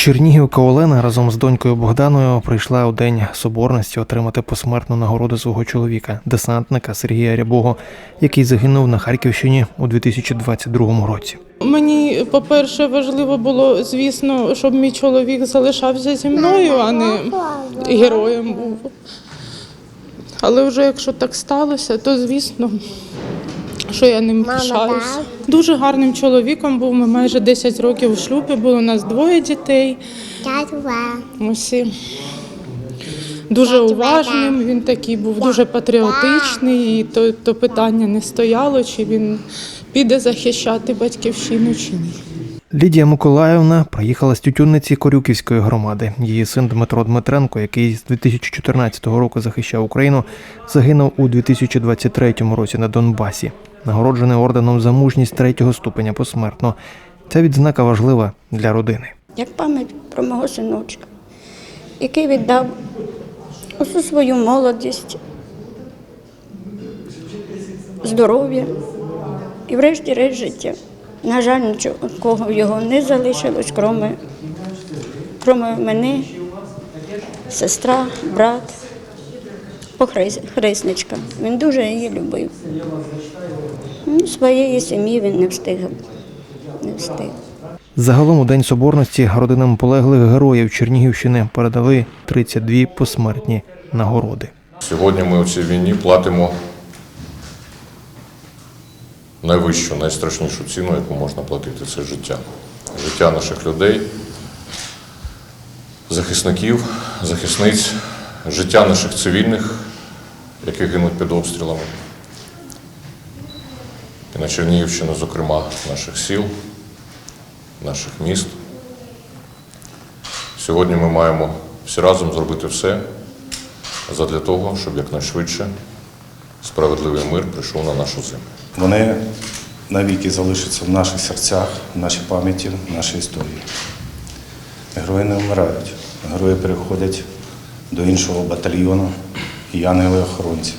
Чернігівка Олена разом з донькою Богданою прийшла у день соборності отримати посмертну нагороду свого чоловіка, десантника Сергія Рябого, який загинув на Харківщині у 2022 році. Мені, по-перше, важливо було, звісно, щоб мій чоловік залишався зі мною, а не героєм був. Але вже якщо так сталося, то звісно, що я ним пишаюсь. Дуже гарним чоловіком був. Ми майже 10 років у шлюбі, було у нас двоє дітей. Ось дуже уважним. Він такий був дуже патріотичний, і то, то питання не стояло, чи він піде захищати батьківщину чи ні. Лідія Миколаївна приїхала з Тютюнниці Корюківської громади. Її син Дмитро Дмитренко, який з 2014 року захищав Україну, загинув у 2023 році на Донбасі, нагороджений орденом за мужність третього ступеня посмертно. Ця відзнака важлива для родини. як пам'ять про мого синочка, який віддав усю свою молодість, здоров'я і врешті-решт життя. На жаль, нічого його не залишилось, кроме, кроме мене, сестра, брат, похрес- хресничка. Він дуже її любив. Ну, Своєї сім'ї він не встиг. Не встиг. Загалом у День Соборності родинам полеглих героїв Чернігівщини передали 32 посмертні нагороди. Сьогодні ми у цій війні платимо найвищу, найстрашнішу ціну, яку можна платити це життя. Життя наших людей, захисників, захисниць, життя наших цивільних, які гинуть під обстрілами. І на Чернігівщину, зокрема, наших сіл, наших міст. Сьогодні ми маємо всі разом зробити все, задля того, щоб якнайшвидше справедливий мир прийшов на нашу землю. Вони навіки залишаться в наших серцях, в нашій пам'яті, в нашій історії. Герої не вмирають. Герої переходять до іншого батальйону і ангели-охоронці.